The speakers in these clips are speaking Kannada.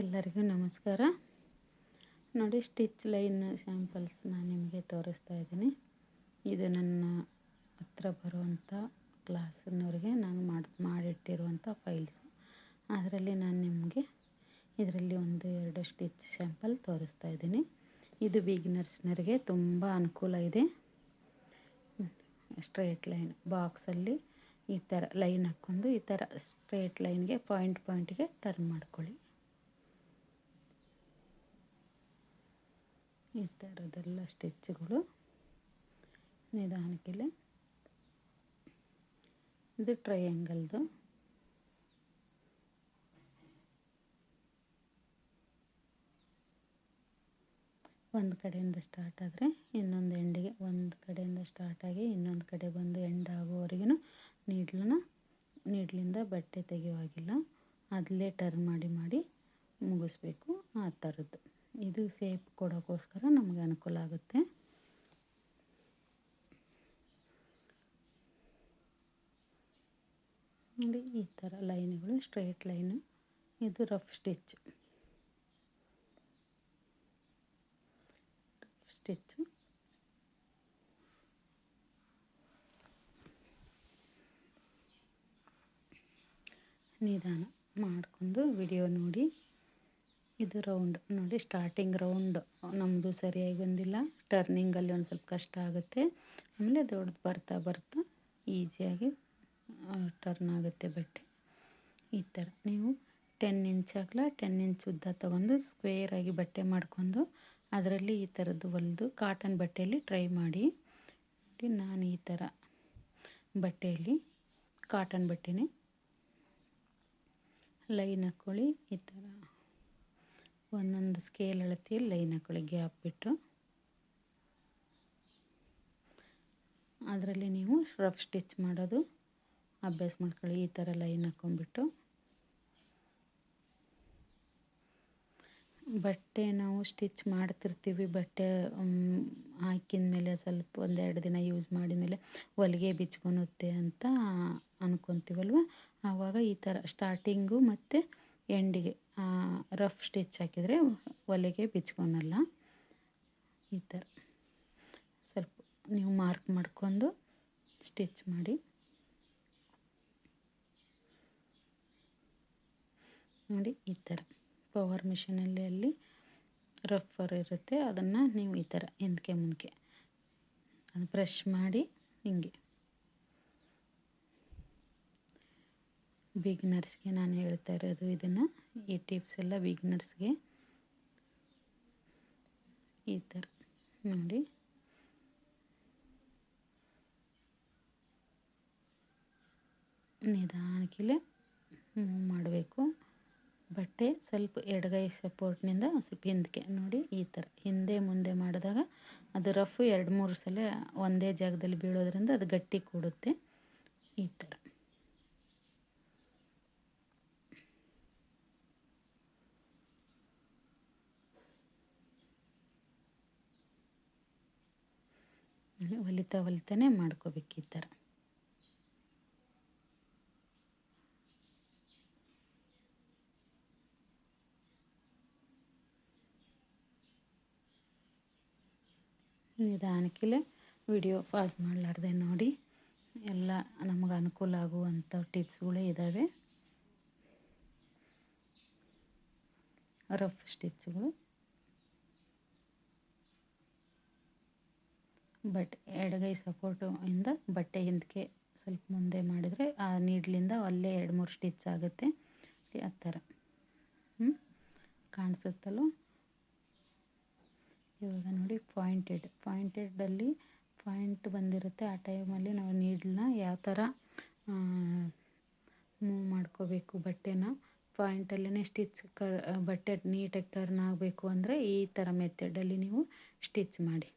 ಎಲ್ಲರಿಗೂ ನಮಸ್ಕಾರ. ನೋಡಿ ಸ್ಟಿಚ್ ಲೈನ್ ಸ್ಯಾಂಪಲ್ಸ್ ನಾನು ನಿಮಗೆ ತೋರಿಸ್ತಾ ಇದ್ದೀನಿ. ಇದು ನನ್ನ ಹತ್ರ ಬರುವಂಥ ಕ್ಲಾಸ್ನವ್ರಿಗೆ ನಾನು ಮಾಡಿ ಮಾಡಿಟ್ಟಿರುವಂಥ ಫೈಲ್ಸು. ಅದರಲ್ಲಿ ನಾನು ನಿಮಗೆ ಇದರಲ್ಲಿ ಒಂದು ಎರಡು ಸ್ಟಿಚ್ ಸ್ಯಾಂಪಲ್ ತೋರಿಸ್ತಾ ಇದ್ದೀನಿ. ಇದು ಬಿಗಿನರ್ಸ್ನರಿಗೆ ತುಂಬ ಅನುಕೂಲ ಇದೆ. ಸ್ಟ್ರೈಟ್ ಲೈನ್ ಬಾಕ್ಸಲ್ಲಿ ಈ ಥರ ಲೈನ್ ಹಾಕ್ಕೊಂಡು ಈ ಥರ ಸ್ಟ್ರೇಟ್ ಲೈನ್ಗೆ ಪಾಯಿಂಟ್ ಪಾಯಿಂಟ್ಗೆ ಟರ್ನ್ ಮಾಡ್ಕೊಳ್ಳಿ. ಈ ಥರದ್ದೆಲ್ಲ ಸ್ಟಿಚ್ಗಳು ನಿಧಾನಕ್ಕೆ ಇದು ಟ್ರಯಾಂಗಲ್ದು. ಒಂದು ಕಡೆಯಿಂದ ಸ್ಟಾರ್ಟ್ ಆದರೆ ಇನ್ನೊಂದು ಎಂಡಿಗೆ, ಒಂದು ಕಡೆಯಿಂದ ಸ್ಟಾರ್ಟ್ ಆಗಿ ಇನ್ನೊಂದು ಕಡೆ ಬಂದು ಎಂಡ್ ಆಗೋವರೆಗೂ ನೀಡ್ಲನ್ನ ನೀಡ್ಲಿಂದ ಬಟ್ಟೆ ತೆಗೆಯುವಾಗಿಲ್ಲ. ಅದಲ್ಲೇ ಟರ್ನ್ ಮಾಡಿ ಮಾಡಿ ಮುಗಿಸ್ಬೇಕು ಆ ಥರದ್ದು. ಇದು ಸೇಪ್ ಕೊಡೋಕ್ಕೋಸ್ಕರ ನಮಗೆ ಅನುಕೂಲ ಆಗುತ್ತೆ. ನೋಡಿ, ಈ ಥರ ಲೈನ್ಗಳು, ಸ್ಟ್ರೈಟ್ ಲೈನು. ಇದು ರಫ್ ಸ್ಟಿಚ್. ಸ್ಟಿಚ್ಚು ನಿಧಾನ ಮಾಡ್ಕೊಂಡು ವಿಡಿಯೋ ನೋಡಿ. ಇದು ರೌಂಡ್ ನೋಡಿ ಸ್ಟಾರ್ಟಿಂಗ್ ರೌಂಡ್ ನಮ್ಮದು ಸರಿಯಾಗಿ ಬಂದಿಲ್ಲ. ಟರ್ನಿಂಗಲ್ಲಿ ಒಂದು ಸ್ವಲ್ಪ ಕಷ್ಟ ಆಗುತ್ತೆ. ಆಮೇಲೆ ದೊಡ್ಡದು ಬರ್ತಾ ಬರ್ತಾ ಈಸಿಯಾಗಿ ಟರ್ನ್ ಆಗುತ್ತೆ ಬಟ್ಟೆ. ಈ ಥರ ನೀವು ಟೆನ್ ಇಂಚ್ ಆಗಲ ಟೆನ್ ಇಂಚ್ ಉದ್ದ ತೊಗೊಂಡು ಸ್ಕ್ವೇರಾಗಿ ಬಟ್ಟೆ ಮಾಡ್ಕೊಂಡು ಅದರಲ್ಲಿ ಈ ಥರದ್ದು ಹೊಲಿದು ಕಾಟನ್ ಬಟ್ಟೆಯಲ್ಲಿ ಟ್ರೈ ಮಾಡಿ. ನಾನು ಈ ಥರ ಬಟ್ಟೆಯಲ್ಲಿ ಕಾಟನ್ ಬಟ್ಟೆನೇ ಲೈನ್ ಹಾಕ್ಕೊಳ್ಳಿ ಈ ಥರ ಒಂದೊಂದು ಸ್ಕೇಲ್ ಅಳತಿ ಲೈನ್ ಹಾಕೊಳ್ಳಿ ಗ್ಯಾಪ್ ಬಿಟ್ಟು. ಅದರಲ್ಲಿ ನೀವು ರಫ್ ಸ್ಟಿಚ್ ಮಾಡೋದು, ಅಭ್ಯಾಸ ಮಾಡ್ಕೊಳ್ಳಿ, ಈ ಥರ ಲೈನ್ ಹಾಕ್ಕೊಂಬಿಟ್ಟು ಬಟ್ಟೆ ನಾವು ಸ್ಟಿಚ್ ಮಾಡ್ತಿರ್ತೀವಿ, ಬಟ್ಟೆ ಹಾಕಿದ ಮೇಲೆ ಸ್ವಲ್ಪ ಒಂದೆರಡು ದಿನ ಯೂಸ್ ಮಾಡಿದ ಮೇಲೆ ಹೊಲಿಗೆ ಬಿಚ್ಕೊಳುತ್ತೆ ಅಂತ ಅನ್ಕೊತೀವಲ್ವ? ಆವಾಗ ಈ ಥರ ಸ್ಟಾರ್ಟಿಂಗು ಮತ್ತು ಎಂಡಿಗೆ ರಫ್ ಸ್ಟಿಚ್ ಹಾಕಿದರೆ ಒಲೆಗೆ ಬಿಚ್ಕೊಳಲ್ಲ. ಈ ಥರ ಸ್ವಲ್ಪ ನೀವು ಮಾರ್ಕ್ ಮಾಡ್ಕೊಂಡು ಸ್ಟಿಚ್ ಮಾಡಿ. ನೋಡಿ ಈ ಥರ ಪವರ್ ಮಿಷಿನಲ್ಲಿ ಅಲ್ಲಿ ರಫರ್ ಇರುತ್ತೆ. ಅದನ್ನು ನೀವು ಈ ಥರ ಹಿಂದಕ್ಕೆ ಮುಂದಕ್ಕೆ ಅದು ಬ್ರಷ್ ಮಾಡಿ ಹಿಂಗೆ. ಬಿಗ್ನರ್ಸ್ಗೆ ನಾನು ಹೇಳ್ತಾ ಇರೋದು ಇದನ್ನು, ಈ ಟಿಪ್ಸ್ ಎಲ್ಲ ಬಿಗ್ನರ್ಸ್ಗೆ. ಈ ಥರ ನೋಡಿ. ನಿಧಾನಕ್ಕಿಲೆ ಮೂವ್ ಮಾಡಬೇಕು. ಬಟ್ಟೆ ಸ್ವಲ್ಪ ಎಡಗೈ ಸಪೋರ್ಟ್ನಿಂದ ಸ್ವಲ್ಪ ಹಿಂದಕ್ಕೆ ನೋಡಿ ಈ ಥರ ಹಿಂದೆ ಮುಂದೆ ಮಾಡಿದಾಗ ಅದು ರಫ್ ಎರಡು ಮೂರು ಸಲ ಒಂದೇ ಜಾಗದಲ್ಲಿ ಬೀಳೋದ್ರಿಂದ ಅದು ಗಟ್ಟಿ ಕೂಡುತ್ತೆ. ಈ ಥರ ಹೊಲಿತಾ ಹೊಲಿತಾನೆ ಮಾಡ್ಕೋಬೇಕು ಈ ಥರ ನಿಧಾನಕ್ಕಿಲೆ ವಿಡಿಯೋ ಪಾಸ್ ಮಾಡಲಾರ್ದೆ ನೋಡಿ, ಎಲ್ಲ ನಮಗೆ ಅನುಕೂಲ ಆಗುವಂಥ ಟಿಪ್ಸ್ಗಳೇ ಇದ್ದಾವೆ ರಫ್ ಸ್ಟಿಚ್ಗಳು ಬಟ್ ಎಡಗೈ ಸಪೋರ್ಟು ಇಂದ ಬಟ್ಟೆ ಹಿಂದಕ್ಕೆ ಸ್ವಲ್ಪ ಮುಂದೆ ಮಾಡಿದರೆ ಆ ನೀಡ್ಲಿಂದ ಅಲ್ಲೇ ಎರಡು ಮೂರು ಸ್ಟಿಚ್ ಆಗುತ್ತೆ. ಆ ಥರ. ಕಾಣಿಸುತ್ತಲ್ಲೋ ಇವಾಗ ನೋಡಿ ಪಾಯಿಂಟೆಡ್. ಪಾಯಿಂಟೆಡಲ್ಲಿ ಪಾಯಿಂಟ್ ಬಂದಿರುತ್ತೆ ಆ ಟೈಮಲ್ಲಿ ನಾವು ನೀಡ್ಲನ್ನ ಯಾವ ಥರ ಮೂವ್ ಮಾಡ್ಕೋಬೇಕು ಬಟ್ಟೆನ. ಪಾಯಿಂಟಲ್ಲೇ ಸ್ಟಿಚ್ ಕ, ಬಟ್ಟೆ ನೀಟಾಗಿ ಟರ್ನ್ ಆಗಬೇಕು ಅಂದರೆ ಈ ಥರ ಮೆಥಡಲ್ಲಿ ನೀವು ಸ್ಟಿಚ್ ಮಾಡಿ.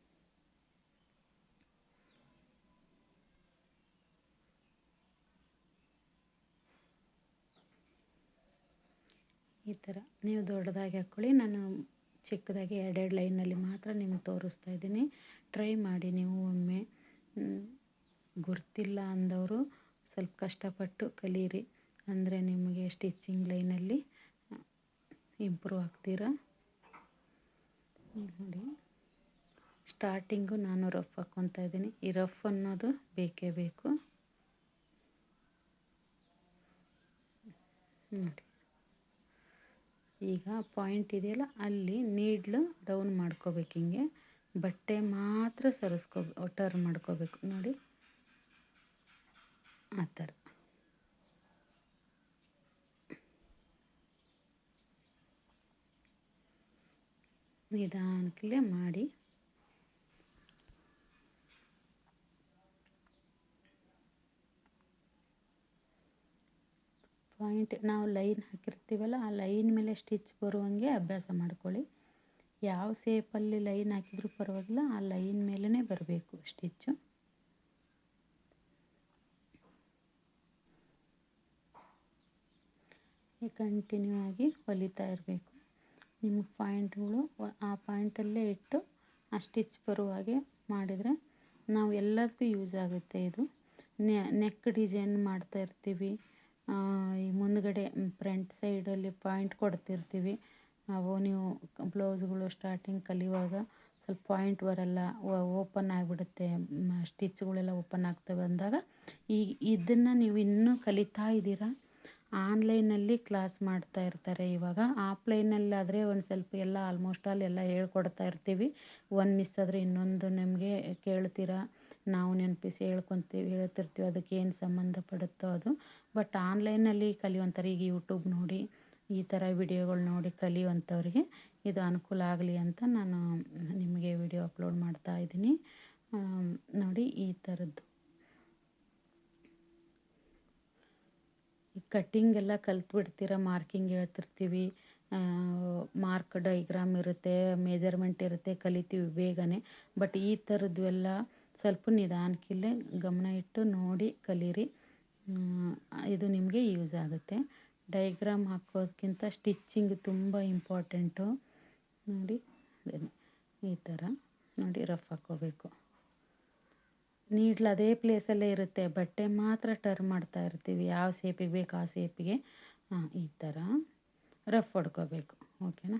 ಈ ಥರ. ನೀವು ದೊಡ್ಡದಾಗಿ ಹಾಕ್ಕೊಳ್ಳಿ. ನಾನು ಚಿಕ್ಕದಾಗಿ ಎರಡೆರಡು ಲೈನಲ್ಲಿ ಮಾತ್ರ ನಿಮಗೆ ತೋರಿಸ್ತಾ ಇದ್ದೀನಿ. ಟ್ರೈ ಮಾಡಿ ನೀವು ಒಮ್ಮೆ. ಗೊತ್ತಿಲ್ಲ ಅಂದವರು ಸ್ವಲ್ಪ ಕಷ್ಟಪಟ್ಟು ಕಲೀರಿ. ಅಂದರೆ ನಿಮಗೆ ಸ್ಟಿಚಿಂಗ್ ಲೈನಲ್ಲಿ ಇಂಪ್ರೂವ್ ಆಗ್ತೀರಾ? ನೋಡಿ. ಸ್ಟಾರ್ಟಿಂಗು ನಾನು ರಫ್ ಹಾಕ್ಕೊತಾ ಇದ್ದೀನಿ. ಈ ರಫ್ ಅನ್ನೋದು ಬೇಕೇ ಬೇಕು. ನೋಡಿ. ಈಗ ಪಾಯಿಂಟ್ ಇದೆಯಲ್ಲ, ಅಲ್ಲಿ ನೀಡ್ಲು ಡೌನ್ ಮಾಡ್ಕೋಬೇಕು ಹಿಂಗೆ. ಬಟ್ಟೆ ಮಾತ್ರ ಸರಿಸ್ಕೋ ಟರ್ನ್ ಮಾಡ್ಕೋಬೇಕು. ನೋಡಿ. ಆ ಥರ. ನಿಧಾನಕ್ಕೆ ಮಾಡಿ. ಪಾಯಿಂಟ್ ನಾವು ಲೈನ್ ಹಾಕಿರ್ತೀವಲ್ಲ, ಆ ಲೈನ್ ಮೇಲೆ ಸ್ಟಿಚ್ ಬರುವಂಗೆ ಅಭ್ಯಾಸ ಮಾಡ್ಕೊಳ್ಳಿ. ಯಾವ ಸೇಪಲ್ಲಿ ಲೈನ್ ಹಾಕಿದ್ರೂ ಪರವಾಗಿಲ್ಲ, ಆ ಲೈನ್ ಮೇಲೇ ಬರಬೇಕು ಸ್ಟಿಚ್ಚು. ಕಂಟಿನ್ಯೂ ಆಗಿ ಹೊಲಿತಾ ಇರಬೇಕು. ನಿಮ್ಮ ಪಾಯಿಂಟ್ಗಳು ಆ ಪಾಯಿಂಟಲ್ಲೇ ಇಟ್ಟು ಆ ಸ್ಟಿಚ್ ಬರುವ ಹಾಗೆ ಮಾಡಿದರೆ ನಾವು ಎಲ್ಲದಕ್ಕೂ ಯೂಸ್ ಆಗುತ್ತೆ ಇದು. ನೆಕ್ ಡಿಸೈನ್ ಮಾಡ್ತಾ ಇರ್ತೀವಿ. ಮುಂದ್ಗಡೆ ಫ್ರಂಟ್ ಸೈಡಲ್ಲಿ ಪಾಯಿಂಟ್ ಕೊಡ್ತಿರ್ತೀವಿ. ನಾವು, ನೀವು ಬ್ಲೌಸ್ಗಳು ಸ್ಟಾರ್ಟಿಂಗ್ ಕಲಿಯುವಾಗ ಸ್ವಲ್ಪ ಪಾಯಿಂಟ್ ಬರಲ್ಲ ಓಪನ್ ಆಗಿಬಿಡುತ್ತೆ ಸ್ಟಿಚ್ಗಳೆಲ್ಲ ಓಪನ್ ಆಗ್ತವೆ ಅಂದಾಗ ಈ, ಇದನ್ನು ನೀವು ಇನ್ನೂ ಕಲಿತಾ ಇದ್ದೀರಾ? ಆನ್ಲೈನಲ್ಲಿ ಕ್ಲಾಸ್ ಮಾಡ್ತಾ ಇರ್ತಾರೆ ಇವಾಗ. ಆಫ್ಲೈನಲ್ಲಾದರೆ ಒಂದು ಸ್ವಲ್ಪ ಎಲ್ಲ ಆಲ್ಮೋಸ್ಟ್ ಆಲ್ ಎಲ್ಲ ಹೇಳ್ಕೊಡ್ತಾ ಇರ್ತೀವಿ. ಒಂದು ಮಿಸ್ ಆದರೆ ಇನ್ನೊಂದು ನಿಮಗೆ ಕೇಳ್ತೀರಾ? ನಾವು ನೆನಪಿಸಿ ಹೇಳ್ಕೊತೀವಿ, ಹೇಳ್ತಿರ್ತೀವಿ ಅದಕ್ಕೆ ಏನು ಸಂಬಂಧಪಡುತ್ತೋ ಅದು. ಬಟ್ ಆನ್ಲೈನಲ್ಲಿ ಕಲಿಯುವಂಥವ್ರು ಈಗ ಯೂಟ್ಯೂಬ್ ನೋಡಿ, ಈ ಥರ ವಿಡಿಯೋಗಳು ನೋಡಿ ಕಲಿಯುವಂಥವ್ರಿಗೆ ಇದು ಅನುಕೂಲ ಆಗಲಿ ಅಂತ ನಾನು ನಿಮಗೆ ವಿಡಿಯೋ ಅಪ್ಲೋಡ್ ಮಾಡ್ತಾ ಇದ್ದೀನಿ. ನೋಡಿ ಈ ಥರದ್ದು ಕಟ್ಟಿಂಗ್ ಎಲ್ಲ ಕಲ್ತ್ಬಿಡ್ತೀರ ಮಾರ್ಕಿಂಗ್ ಹೇಳ್ತಿರ್ತೀವಿ. ಮಾರ್ಕ್ ಡೈಗ್ರಾಮ್ ಇರುತ್ತೆ ಮೆಜರ್ಮೆಂಟ್ ಇರುತ್ತೆ, ಕಲಿತೀವಿ ಬೇಗನೆ. ಬಟ್ ಈ ಥರದ್ದು ಎಲ್ಲ ಸ್ವಲ್ಪ ನಿಧಾನಕ್ಕಿಲ್ಲೇ ಗಮನ ಇಟ್ಟು ನೋಡಿ ಕಲೀರಿ. ಇದು ನಿಮಗೆ ಯೂಸ್ ಆಗುತ್ತೆ. ಡೈಗ್ರಾಮ್ ಹಾಕೋದಕ್ಕಿಂತ ಸ್ಟಿಚ್ಚಿಂಗ್ ತುಂಬ ಇಂಪಾರ್ಟೆಂಟು. ನೋಡಿ ಈ ಥರ ನೋಡಿ ರಫ್ ಹಾಕೋಬೇಕು. ನೀಡ್ಲು ಅದೇ ಪ್ಲೇಸಲ್ಲೇ ಇರುತ್ತೆ. ಬಟ್ಟೆ ಮಾತ್ರ ಟರ್ನ್ ಮಾಡ್ತಾ ಇರ್ತೀವಿ. ಯಾವ ಸೇಪಿಗೆ ಬೇಕು ಆ ಸೇಪಿಗೆ ಹಾಂ, ಈ ಥರ ರಫ್ ಹೊಡ್ಕೋಬೇಕು. ಓಕೆನಾ?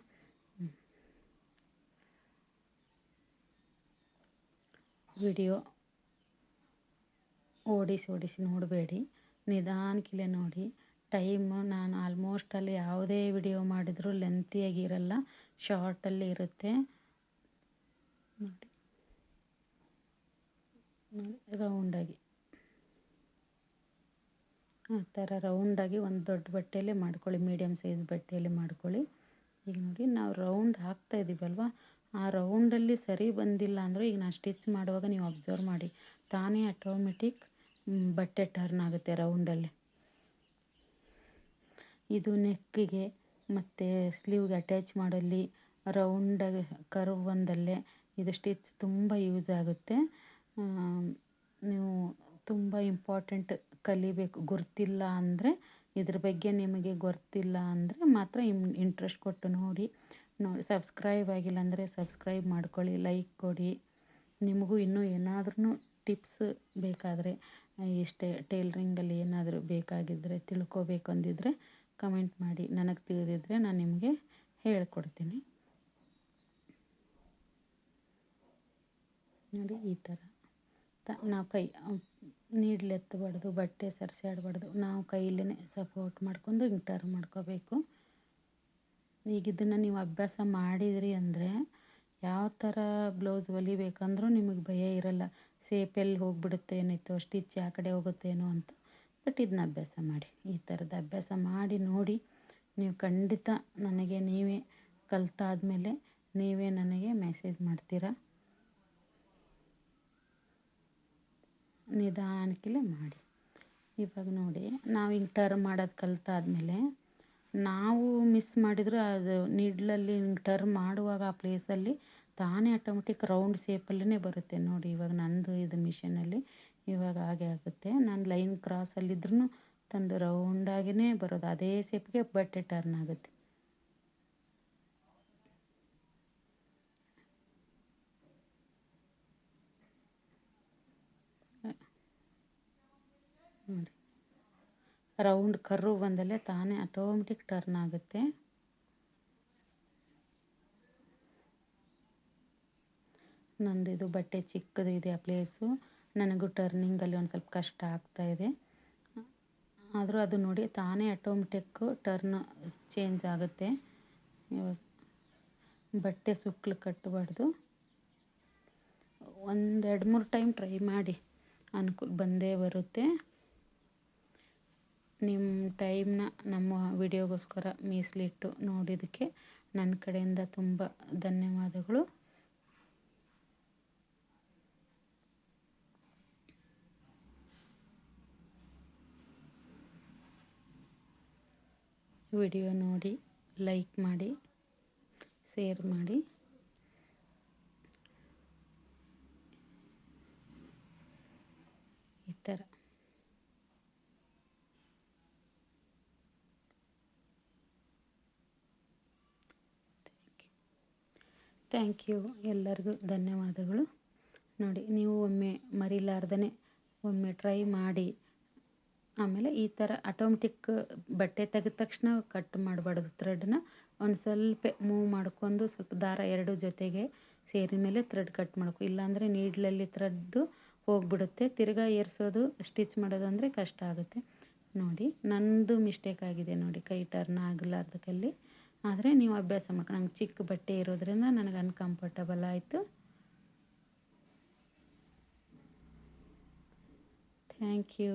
ವಿಡಿಯೋ ಓಡಿಸಿ ಓಡಿಸಿ ನೋಡಬೇಡಿ. ನಿಧಾನಕ್ಕಿಲೆ ನೋಡಿ. ಟೈಮು ನಾನು ಆಲ್ಮೋಸ್ಟ್ ಅಲ್ಲಿ ಯಾವುದೇ ವಿಡಿಯೋ ಮಾಡಿದರೂ ಲೆಂತಿಯಾಗಿರಲ್ಲ ಶಾರ್ಟಲ್ಲಿ ಇರುತ್ತೆ. ನೋಡಿ. ರೌಂಡಾಗಿ ಆ ಥರ ರೌಂಡಾಗಿ ಒಂದು ದೊಡ್ಡ ಬಟ್ಟೆಯಲ್ಲೇ ಮಾಡ್ಕೊಳ್ಳಿ ಮೀಡಿಯಮ್ ಸೈಜ್ ಬಟ್ಟೆಯಲ್ಲಿ ಮಾಡ್ಕೊಳ್ಳಿ. ಈಗ ನೋಡಿ, ನಾವು ರೌಂಡ್ ಹಾಕ್ತಾ ಇದ್ದೀವಲ್ವ ಆ ರೌಂಡಲ್ಲಿ ಸರಿ ಬಂದಿಲ್ಲ ಅಂದರೆ ಈಗ ನಾನು ಸ್ಟಿಚ್ ಮಾಡುವಾಗ ನೀವು ಅಬ್ಸರ್ವ್ ಮಾಡಿ. ತಾನೇ ಆಟೋಮೆಟಿಕ್ ಬಟ್ಟೆ ಟರ್ನ್ ಆಗುತ್ತೆ ರೌಂಡಲ್ಲಿ ಇದು ನೆಕ್ಕಿಗೆ ಮತ್ತು ಸ್ಲೀವ್ಗೆ ಅಟ್ಯಾಚ್ ಮಾಡಲ್ಲಿ ರೌಂಡಾಗಿ ಕರ್ವ್ ಒಂದಲ್ಲೇ ಇದು ಸ್ಟಿಚ್ ತುಂಬ ಯೂಸ್ ಆಗುತ್ತೆ. ನೀವು ತುಂಬ ಇಂಪಾರ್ಟೆಂಟ್ ಕಲಿಬೇಕು. ಗೊತ್ತಿಲ್ಲ ಅಂದರೆ ಇದ್ರ ಬಗ್ಗೆ ನಿಮಗೆ ಗೊತ್ತಿಲ್ಲ ಅಂದರೆ ಮಾತ್ರ ಇಂಟ್ರೆಸ್ಟ್ ಕೊಟ್ಟು ನೋಡಿ. ನೋಡಿ ಸಬ್ಸ್ಕ್ರೈಬ್ ಆಗಿಲ್ಲ ಅಂದರೆ ಸಬ್ಸ್ಕ್ರೈಬ್ ಮಾಡ್ಕೊಳ್ಳಿ, ಲೈಕ್ ಕೊಡಿ. ನಿಮಗೂ ಇನ್ನೂ ಏನಾದ್ರೂ ಟಿಪ್ಸ್ ಬೇಕಾದರೆ ಇಷ್ಟೇ ಟೇಲ್ರಿಂಗಲ್ಲಿ ಏನಾದರೂ ಬೇಕಾಗಿದ್ದರೆ ತಿಳ್ಕೊಬೇಕು ಅಂದಿದ್ರೆ ಕಮೆಂಟ್ ಮಾಡಿ. ನನಗೆ ತಿಳಿದಿದ್ರೆ ನಾನು ನಿಮಗೆ ಹೇಳ್ಕೊಡ್ತೀನಿ. ನೋಡಿ ಈ ಥರ ತ, ನಾವು ಕೈ ನೀಡ್ಲೆತ್ತಬಾರ್ದು ಬಟ್ಟೆ ಬಟ್ಟೆ ಆಡಬಾರ್ದು ನಾವು ಕೈಲೇ ಸಪೋರ್ಟ್ ಮಾಡ್ಕೊಂಡು ಟರ್ನ್ ಮಾಡ್ಕೋಬೇಕು. ಈಗ ಇದನ್ನು ನೀವು ಅಭ್ಯಾಸ ಮಾಡಿದಿರಿ ಅಂದರೆ ಯಾವ ಥರ ಬ್ಲೌಸ್ ಹೊಲಿಬೇಕಂದ್ರೂ ನಿಮಗೆ ಭಯ ಇರಲ್ಲ. ಸೇಪ್ ಎಲ್ಲಿ ಹೋಗ್ಬಿಡುತ್ತೆ ಏನಾಯ್ತು ಸ್ಟಿಚ್ ಆ ಕಡೆ ಹೋಗುತ್ತೇನೋ ಅಂತ. ಬಟ್ ಇದನ್ನ ಅಭ್ಯಾಸ ಮಾಡಿ. ಈ ಥರದ ಅಭ್ಯಾಸ ಮಾಡಿ ನೋಡಿ ನೀವು ಖಂಡಿತ ನನಗೆ ನೀವೇ ಕಲ್ತಾದ್ಮೇಲೆ ನೀವೇ ನನಗೆ ಮೆಸೇಜ್ ಮಾಡ್ತೀರಾ? ನಿಧಾನಕ್ಕೆ ಮಾಡಿ. ಇವಾಗ ನೋಡಿ, ನಾವು ಹಿಂಗೆ ಟರ್ನ್ ಮಾಡೋದು ಕಲ್ತಾದ್ಮೇಲೆ ನಾವು ಮಿಸ್ ಮಾಡಿದ್ರೆ ಅದು ನೀಡ್ಲಲ್ಲಿ ಹಿಂಗೆ ಟರ್ನ್ ಮಾಡುವಾಗ ಆ ಪ್ಲೇಸಲ್ಲಿ ತಾನೇ ಆಟೋಮೆಟಿಕ್ ರೌಂಡ್ ಶೇಪಲ್ಲೇ ಬರುತ್ತೆ ನೋಡಿ ಇವಾಗ ನಂದು ಇದು ಮಿಷನಲ್ಲಿ ಇವಾಗ ಹಾಗೆ ಆಗುತ್ತೆ. ನಾನು ಲೈನ್ ಕ್ರಾಸಲ್ಲಿದ್ರೂ ತಂದು ರೌಂಡಾಗಿಯೇ ಬರೋದು. ಅದೇ ಸೇಪ್ಗೆ ಬಟ್ಟೆ ಟರ್ನ್ ಆಗುತ್ತೆ. ರೌಂಡ್ ಕರ್ವ್ ಬಂದಲ್ಲೇ ತಾನೇ ಆಟೋಮೆಟಿಕ್ ಟರ್ನ್ ಆಗುತ್ತೆ. ನಂದು ಇದು ಬಟ್ಟೆ ಚಿಕ್ಕದು ಇದೆ ಆ ಪ್ಲೇಸು ನನಗೂ ಟರ್ನಿಂಗಲ್ಲಿ ಒಂದು ಸ್ವಲ್ಪ ಕಷ್ಟ ಆಗ್ತಾ ಇದೆ. ಆದರೂ ಅದು ನೋಡಿ ತಾನೇ ಆಟೋಮೆಟಿಕ್ಕು ಟರ್ನ್ ಚೇಂಜ್ ಆಗುತ್ತೆ. ಬಟ್ಟೆ ಸುಕ್ಕಲು ಕಟ್ಟಬಾರ್ದು ಒಂದೆರಡು ಮೂರು ಟೈಮ್ ಟ್ರೈ ಮಾಡಿ ಅನುಕೂಲ ಬಂದೇ ಬರುತ್ತೆ. ನಿಮ್ಮ ಟೈಮ್ನ ನಮ್ಮ ವಿಡಿಯೋಗೋಸ್ಕರ ಮೀಸಲಿಟ್ಟು ನೋಡಿದ್ದಕ್ಕೆ ನನ್ನ ಕಡೆಯಿಂದ ತುಂಬ ಧನ್ಯವಾದಗಳು. ವಿಡಿಯೋ ನೋಡಿ, ಲೈಕ್ ಮಾಡಿ, ಶೇರ್ ಮಾಡಿ ಈ ಥರ ಥ್ಯಾಂಕ್ ಯು ಎಲ್ಲರಿಗೂ ಧನ್ಯವಾದಗಳು. ನೋಡಿ, ನೀವು ಒಮ್ಮೆ ಮರಿಲಾರ್ದೇ ಒಮ್ಮೆ ಟ್ರೈ ಮಾಡಿ. ಆಮೇಲೆ ಈ ಥರ ಆಟೋಮೆಟಿಕ್ ಬಟ್ಟೆ ತೆಗೆದ ತಕ್ಷಣ ಕಟ್ ಮಾಡಬಾರ್ದು ಥ್ರೆಡ್ನ ಒಂದು ಸ್ವಲ್ಪ ಮೂವ್ ಮಾಡ್ಕೊಂಡು ಸ್ವಲ್ಪ ದಾರ ಎರಡು ಜೊತೆಗೆ ಸೇರಿದ ಮೇಲೆ ಥ್ರೆಡ್ ಕಟ್ ಮಾಡಬೇಕು ಇಲ್ಲಾಂದರೆ ನೀಡ್ಲಲ್ಲಿ ಥ್ರೆಡ್ಡು ಹೋಗ್ಬಿಡುತ್ತೆ. ತಿರ್ಗಾ ಏರಿಸೋದು ಸ್ಟಿಚ್ ಮಾಡೋದು ಅಂದರೆ ಕಷ್ಟ ಆಗುತ್ತೆ. ನೋಡಿ, ನಂದು ಮಿಸ್ಟೇಕ್ ಆಗಿದೆ ನೋಡಿ, ಕೈ ಟರ್ನ್ ಆಗಲಾರ್ದಕ್ಕಲ್ಲಿ ಆದರೆ ನೀವು ಅಭ್ಯಾಸ ಮಾಡ್ಕೊಂಡು ನಂಗೆ ಚಿಕ್ಕ ಬಟ್ಟೆ ಇರೋದ್ರಿಂದ ನನಗೆ ಅನ್ಕಂಫರ್ಟಬಲ್ ಆಯಿತು. Thank you